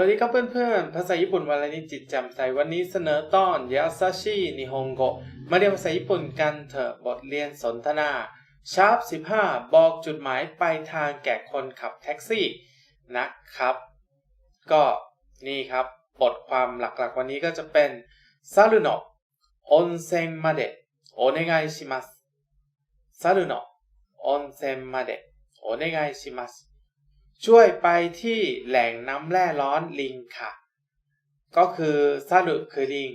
วัสดีครับเพื่อนๆ ภาษาญี่ปุ่นวันนิดจิตจ่มใสวันนี้เสนอตอนยาซาชินิฮงโกมาเรียนภาษาญี่ปุ่นกันเถอะบทเรียนสนทนาชาร์ป15 บอกจุดหมายปลายทางแก่คนขับแท็กซี่นะครับ ก็นี่ครับบทความหลักๆวันนี้ก็จะเป็นซารุโนะออนเซ็นมาเดะโอเนไกชิมัสซารุโนะออนเซ็นมาเดะโอเนไกชิมัส ช่วยไปที่แหล่งน้ำแร่ร้อนลิงค่ะ ก็คือซารุคือลิง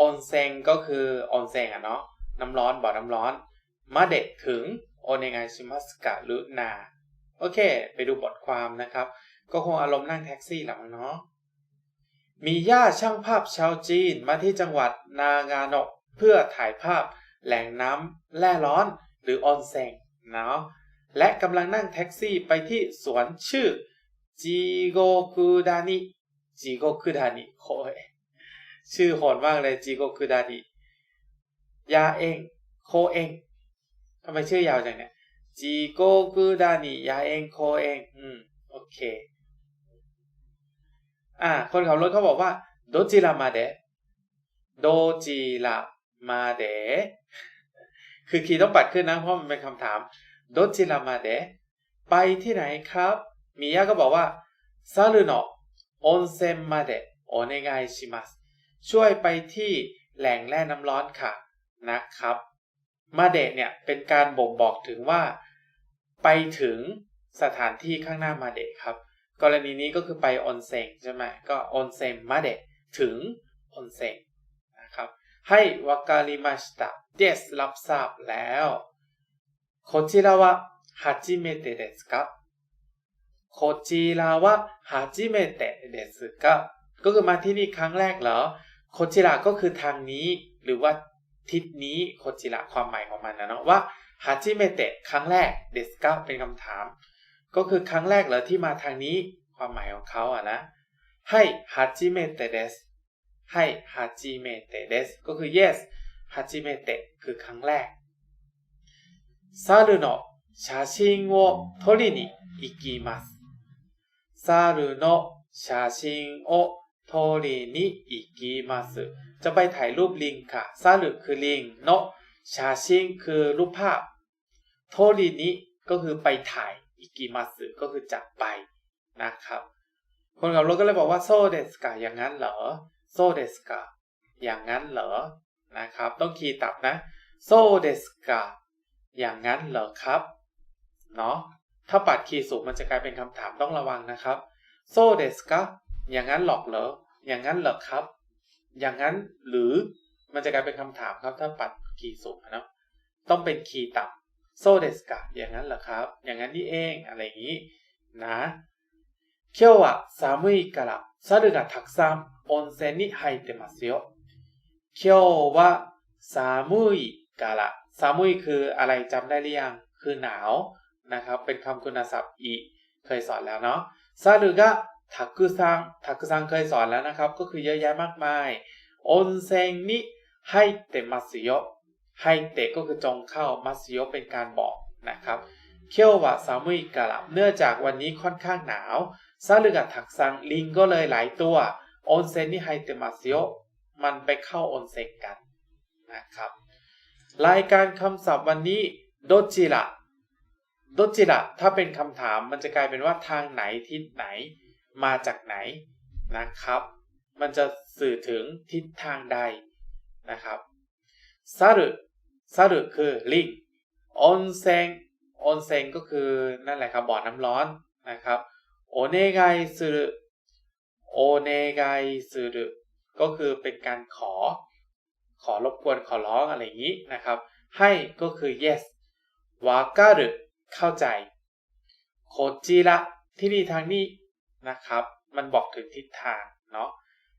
ออนเซงก็คือออนเซงอะเนาะน้ำร้อนบ่อน้ำร้อนมาเดะถึงโอเนไงชิมัสกะหรือนาโอเค ไปดูบทความนะครับ ก็คงอารมณ์นั่งแท็กซี่หลังเนาะมีญาติช่างภาพชาวจีนมาที่จังหวัดนางาโนะเพื่อถ่ายภาพแหล่งน้ำแร่ร้อนหรือออนเซงเนาะ และกำลังนั่งแท็กซี่ไปที่สวนชื่อจิโกคุดานิจิโกคุดานิโอ้ยชื่อโหดมากเลยจิโกคุดานิยาเองโคเองทำไมชื่อยาวจังเนี่ยจิโกคุดานิยาเองโคเองอืมโอเคอ่าคนขับรถเขาบอกว่าโดจิรามาเดะโดจิรามาเดะคือคีย์ต้องปัดขึ้นนะ เพราะมันเป็นคำถาม โดจิรามาเดะไปที่ไหนครับมิยะก็บอกว่าซารุโนะออนเซ็นมาเดะโอเนไกชิมัสช่วยไปที่แหล่งแร่น้ำร้อนค่ะนะครับ มาเดะเนี่ยเป็นการบ่งบอกถึงว่า ไปถึงสถานที่ข้างหน้ามาเดะครับ กรณีนี้ก็คือไปออนเซ็งใช่ไหมก็ออนเซ็งมาเดะถึงออนเซ็งนะครับให้วากาลิมาสตะเดสรับทราบแล้ว こちらは初めてですかこちらは初めてですかก็คือมาที่นี่ครั้งแรกเหรอโคจิระก็คือทางนี้ หรือว่าทิศนี้โคจิระความหมายของมันนะเนาะว่าฮาจิเมเตะครั้งแรกเดสกาเป็นคำถาม ก็คือครั้งแรกเหรอที่มาทางนี้ความหมายของเขาอ่ะนะให้ฮาจิเมเตะเดสให้ฮาจิเมเตะเดสก็คือ yes ฮาจิเมเตะคือครั้งแรก 猿の写真を撮りに行きます。猿の写真を撮りに行きます。จะไปถ่ายรูปลิงค่ะซารุคือลิงโนะชาชิงคือรูปภาพ โทรินิก็คือไปถ่ายอิกิมัสึก็คือจับไปนะครับ คนขับรถก็เลยบอกว่าโซเดสกะอย่างนั้นเหรอโซเดสกะอย่างนั้นเหรอนะครับ ต้องคีย์ตับนะโซเดสกะ อย่างนั้นเหรอครับ เนาะ ถ้าปัดคีย์สูงมันจะกลายเป็นคำถามต้องระวังนะครับโซเดสกะอย่างนั้นหรอกเหรอ อย่างนั้นเหรอครับ อย่างนั้นหรือ มันจะกลายเป็นคำถามครับ ถ้าปัดคีย์สูงนะต้องเป็นคีย์ต่ำโซเดสกะอย่างนั้นเหรอครับ อย่างนั้นนี่เอง อะไรอย่างนี้ นะ今日は寒いから猿がたくさん温泉に入ってますよ。今日は寒いから ซามุยคืออะไรจำได้หรือยัง คือหนาวนะครับ เป็นคำคุณศัพท์อีเคยสอนแล้วเนาะซารุกะทักุซังทักุซังเคยสอนแล้วนะครับ ก็คือเยอะแยะมากมายออนเซงนิไฮเตมัสโยไฮเตก็คือจงเข้ามัสโยเป็นการบอกนะครับเคียววะซามุยกะละเนื่องจากวันนี้ค่อนข้างหนาวซารุกะทักซังลิงก็เลยหลายตัวออนเซนนิไฮเตมัสโยมันไปเข้าออนเซงกันนะครับ รายการคำศัพท์วันนี้โดจิระโดจิระถ้าเป็นคำถามมันจะกลายเป็นว่าทางไหนทิศไหน มาจากไหนนะครับ มันจะสื่อถึงทิศทางใดนะครับซารุซารุคือลิงออนเซงออนเซงก็คือนั่นแหละครับบ่อน้ำร้อนนะครับโอเนไกซึรุโอเนไกซึรุก็คือเป็นการขอ ขอรบกวนขอร้องอะไรอย่างนี้นะครับ ให้ก็คือ yes วาการุเข้าใจโคจิระที่นี่ทางนี้นะครับ มันบอกถึงทิศทางเนาะ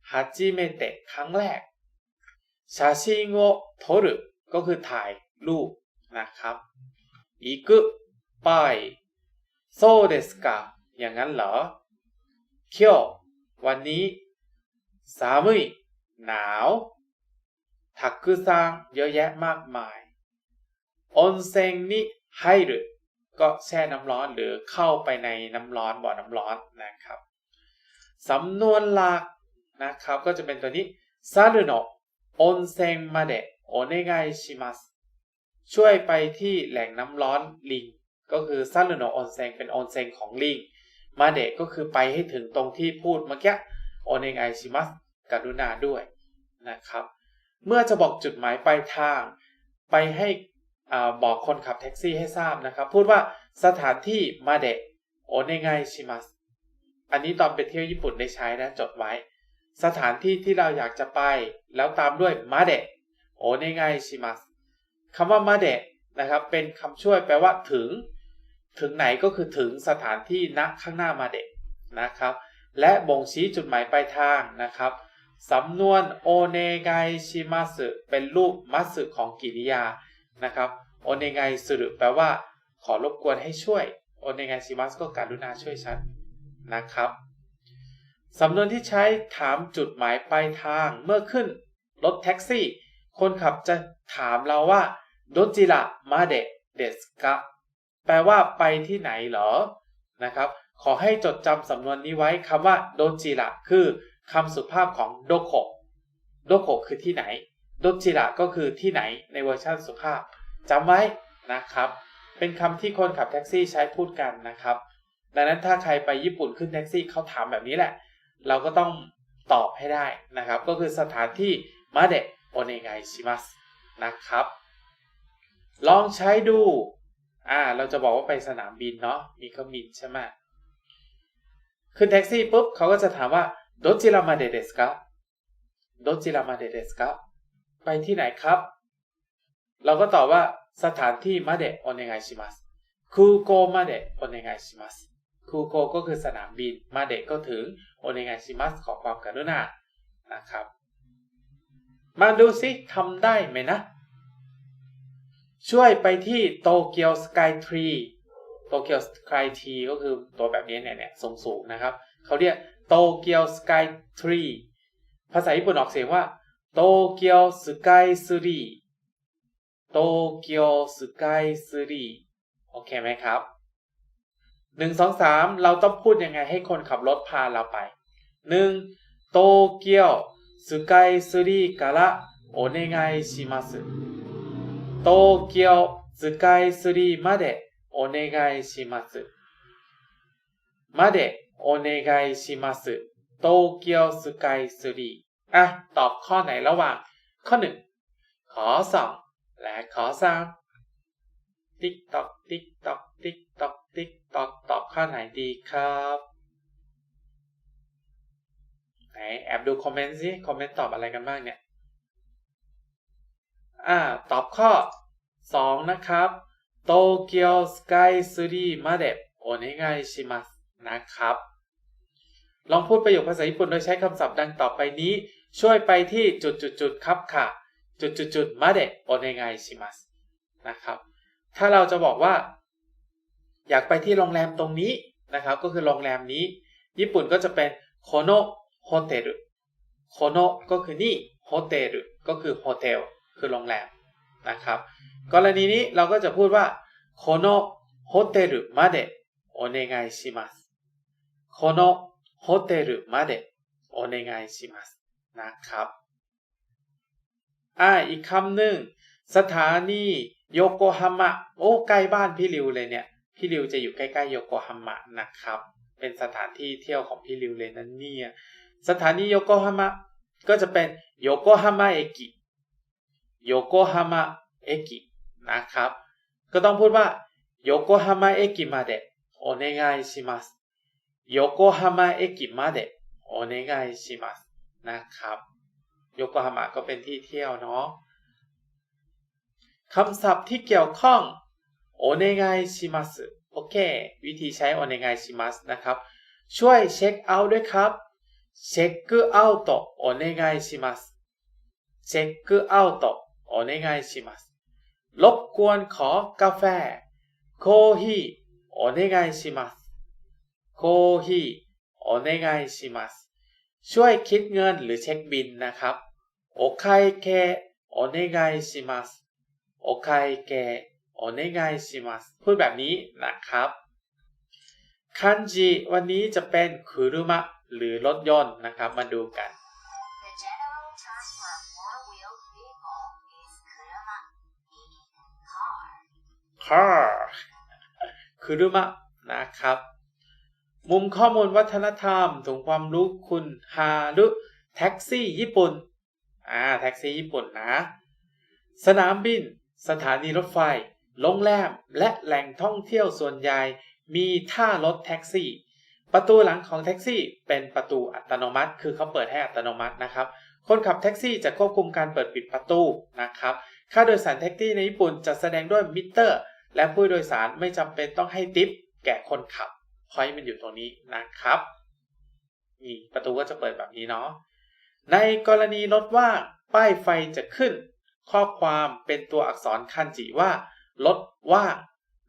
ฮัจิเมเตะครั้งแรกชาชิงโอโทรุก็คือถ่ายรูปนะครับอิกุไปโซเดสกะอย่างนั้นเหรอเคียววันนี้สามุยหนาว ถักคือซางเยอะแยะมากมายออนเซงนี่ให้หรือก็แช่น้ำร้อนหรือเข้าไปในน้ำร้อนบ่อน้ำร้อนนะครับสำนวนหลักนะครับก็จะเป็นตัวนี้ซาลุโนะออนเซนมาเดะโอเนไกชิมัสช่วยไปที่แหล่งน้ำร้อนลิง ก็คือซาลุโนะออนเซนเป็นออนเซนของลิงมาเดะก็คือไปให้ถึงตรงที่พูดเมื่อกี้โอเนไกชิมัสกรุณาด้วยนะครับ เมื่อจะบอกจุดหมายปลายทาง ไปให้บอกคนขับแท็กซี่ให้ทราบนะครับ พูดว่าสถานที่มาเดะโอเนไงชิมัสอันนี้ตอนไปเที่ยวญี่ปุ่นได้ใช้นะจดไว้ สถานที่ที่เราอยากจะไป แล้วตามด้วยมาเดะโอเนไงชิมัสคำว่ามาเดะนะครับ เป็นคำช่วยแปลว่าถึง ถึงไหนก็คือถึงสถานที่ณข้างหน้ามาเดะนะครับ และบ่งชี้จุดหมายปลายทางนะครับ สำนวนโอเนไงชิมัสเป็นรูปมัสของกิริยานะครับโอเนไงสุรุแปลว่า ขอรบกวนให้ช่วยโอเนไงชิมัสก็การุณาช่วยฉันนะครับสำนวนที่ใช้ถามจุดหมายปลายทางเมื่อขึ้นรถแท็กซี่ คนขับจะถามเราว่าโดจิระมาเดะเดสกะแปลว่าไปที่ไหนเหรอนะครับ ขอให้จดจำสำนวนนี้ไว้คำว่าโดจิระคือ คำสุภาพของโดโคโดโคคือที่ไหนโดจิระก็คือที่ไหนในเวอร์ชันสุภาพจำไว้นะครับ เป็นคำที่คนขับแท็กซี่ใช้พูดกันนะครับ ดังนั้นถ้าใครไปญี่ปุ่นขึ้นแท็กซี่เขาถามแบบนี้แหละ เราก็ต้องตอบให้ได้นะครับ ก็คือสถานที่มาเดะโอเนไงชิมัสนะครับ ลองใช้ดูอ่าเราจะบอกว่าไปสนามบินเนาะมีเครื่องบินใช่ไหมขึ้นแท็กซี่ปุ๊บเขาก็จะถามว่า โดจิรามาเดเดสกะโดจิรามาเดเดสกะไปที่ไหนครับ เราก็ตอบว่าสถานที่มาเดโอเนไงชิมัสคูโกมาเดโอเนไงชิมัสคูโกก็คือสนามบินมาเดก็ถึงโอเนไงชิมัสขอความกรุณานะครับ มาดูสิทำได้ไหมนะ ช่วยไปที่โตเกียวสกายทรีโตเกียวสกายทรีก็คือตัวแบบนี้เนี่ยเนี่ยสูงๆนะครับ เขาเรียก โตเกียวสกายทรีภาษาญี่ปุ่นออกเสียงว่าโตเกียวสกายซรีโตเกียวสกายซรีโอเคไหมครับหนึ่งสองสามเราต้องพูดยังไงให้คนขับรถพาเราไปหนึ่งโตเกียวสกายทรีからโอเนไงชิมัสโตเกียวสกายซรีมาเดโอเนไงชิมัสมาเด โอเนไกชิมัสโตเกียวสกายสรีอะ ตอบข้อไหนระหว่าง ข้อหนึ่งขอสองและขอสามติ๊กตอกติ๊กตอกติ๊กตอกติ๊กตอกตอบข้อไหนดีครับไหนแอบดูคอมเมนต์สิคอมเมนต์ตอบอะไรกันบ้างเนี่ยอ่าตอบข้อ 2 นะครับโตเกียวสกายสรีมาเดะโอเนไกชิมัส นะครับ ลองพูดประโยคภาษาญี่ปุ่นโดยใช้คำศัพท์ดังต่อไปนี้ ช่วยไปที่จุดจุดจุดครับค่ะ จุดจุดจุดมาเดะโอเนไงชิมัสนะครับ ถ้าเราจะบอกว่า อยากไปที่โรงแรมตรงนี้นะครับ ก็คือโรงแรมนี้ ญี่ปุ่นก็จะเป็นโคโนโฮเทลโคโนก็คือนี่โฮเทลก็คือโฮเทลคือโรงแรมนะครับ กรณีนี้เราก็จะพูดว่าโคโนโฮเทลมาเดะโอเนไงชิมัส โคโนโฮเทลมาเดะโอเนะครับ อ่า อีกคำหนึ่ง สถานีโยโกฮาม่าโอ้ ใกล้บ้านพี่ริวเลยเนี่ย พี่ริวจะอยู่ใกล้ๆโยโกฮาม่านะครับ เป็นสถานที่เที่ยวของพี่ริวเลยนั่นเนี่ย สถานีโยโกฮาม่าก็จะเป็นโยโกฮาม่าเอกิ โยโกฮาม่าเอกินะครับ ก็ต้องพูดว่าโยโกฮาม่าเอกิมาเดะโอเนไงชิมัส โยโกฮาม่าเอกิมาเดะโอเนกายชิมัสนะครับ โยโกฮาม่าก็เป็นที่เที่ยวเนาะคำศัพท์ที่เกี่ยวข้องโอเนกายชิมัสโอเค วิธีใช้โอเนกายชิมัสนะครับ ช่วยเช็คเอาท์ด้วยครับเช็คเอาท์โอเนกายชิมัสเช็คเอาท์โอเนกายชิมัสรบกวนขอกาแฟโคฮีโอเนกายชิมัส ーヒーโอเนไงชิมัสช่วยคิดเงินหรือเช็คบินนะครับโอไคเกโอเนไงชิมัสโอไคเกโอเนไงชิมัสพูดแบบนี้นะครับคันจิวันนี้จะเป็นคุรุมะหรือรถยนต์นะครับ มาดูกัน The general term for a four-wheeled vehicle is kuruma, meaning car. car คือรุมะนะครับ มุมข้อมูลวัฒนธรรมถึงความรู้คุณฮารุแท็กซี่ญี่ปุ่น อ่าแท็กซี่ญี่ปุ่นนะ สนามบิน สถานีรถไฟ โรงแรม และแหล่งท่องเที่ยวส่วนใหญ่ มีท่ารถแท็กซี่ ประตูหลังของแท็กซี่เป็นประตูอัตโนมัติ คือเขาเปิดให้อัตโนมัตินะครับ คนขับแท็กซี่จะควบคุมการเปิดปิดประตูนะครับ ค่าโดยสารแท็กซี่ในญี่ปุ่นจะแสดงด้วยมิเตอร์ และผู้โดยสารไม่จำเป็นต้องให้ทิปแก่คนขับ พอยต์มันอยู่ตรงนี้นะครับนี่ประตูก็จะเปิดแบบนี้เนาะในกรณีรถว่างป้ายไฟจะขึ้น ข้อความเป็นตัวอักษรคันจิว่ารถว่าง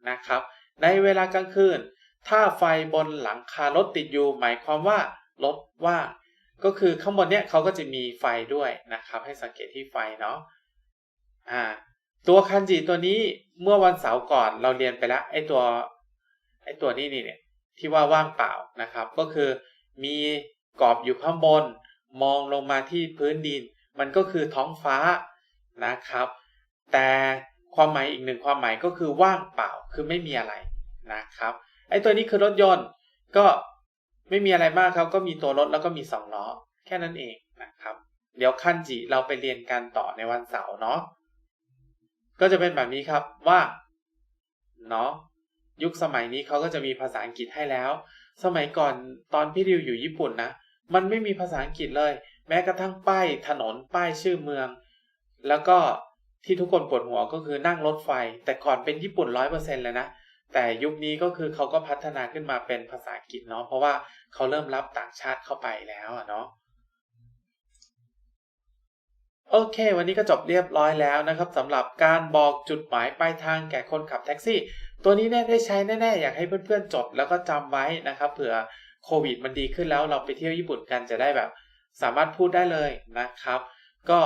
นะครับ ในเวลากลางคืน ถ้าไฟบนหลังคารถติดอยู่หมายความว่ารถว่างก็คือข้างบนเนี้ยเขาก็จะมีไฟด้วยนะครับ ให้สังเกตที่ไฟเนาะอ่าตัวคันจิตัวนี้เมื่อวันเสาร์ก่อนเราเรียนไปแล้วไอตัวไอตัวนี้นี่เนี่ย ที่ว่าว่างเปล่านะครับ ก็คือมีกรอบอยู่ข้างบน มองลงมาที่พื้นดิน มันก็คือท้องฟ้านะครับ แต่ความหมายอีกหนึ่งความหมายก็คือว่างเปล่าคือไม่มีอะไรนะครับไอ้ตัวนี้คือรถยนต์ก็ไม่มีอะไรมากครับก็มีตัวรถแล้วก็มีสองล้อแค่นั้นเองนะครับ เดี๋ยวคันจิเราไปเรียนกันต่อในวันเสาร์เนาะก็จะเป็นแบบนี้ครับว่าเนาะ ยุคสมัยนี้เขาก็จะมีภาษาอังกฤษให้แล้ว สมัยก่อนตอนพี่ริวอยู่ญี่ปุ่นนะ มันไม่มีภาษาอังกฤษเลย แม้กระทั่งป้ายถนนป้ายชื่อเมือง แล้วก็ที่ทุกคนปวดหัวก็คือนั่งรถไฟ แต่ก่อนเป็นญี่ปุ่นร้อยเปอร์เซ็นเลยนะ แต่ยุคนี้ก็คือเขาก็พัฒนาขึ้นมาเป็นภาษาอังกฤษเนาะ เพราะว่าเขาเริ่มรับต่างชาติเข้าไปแล้วอะเนาะโอเค วันนี้ก็จบเรียบร้อยแล้วนะครับสำหรับการบอกจุดหมายปลายทางแก่คนขับแท็กซี่ ตัวนี้แน่ได้ใช้แน่ๆ อยากให้เพื่อนๆจดแล้วก็จำไว้นะครับเผื่อโควิดมันดีขึ้นแล้วเราไปเที่ยวญี่ปุ่นกันจะได้แบบ สามารถพูดได้เลยนะครับ ก็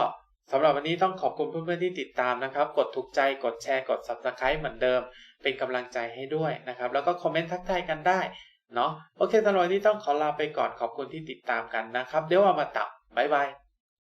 สำหรับวันนี้ต้องขอบคุณเพื่อนๆที่ติดตามนะครับ กดถูกใจกดแชร์กด subscribe เหมือนเดิม เป็นกำลังใจให้ด้วยนะครับ แล้วก็คอมเมนต์ทักทายกันได้เนาะโอเคสำหรับวันนี้ต้องขอลาไปก่อนขอบคุณที่ติดตามกันนะครับ เดี๋ยวว่ามาตับบ๊ายบาย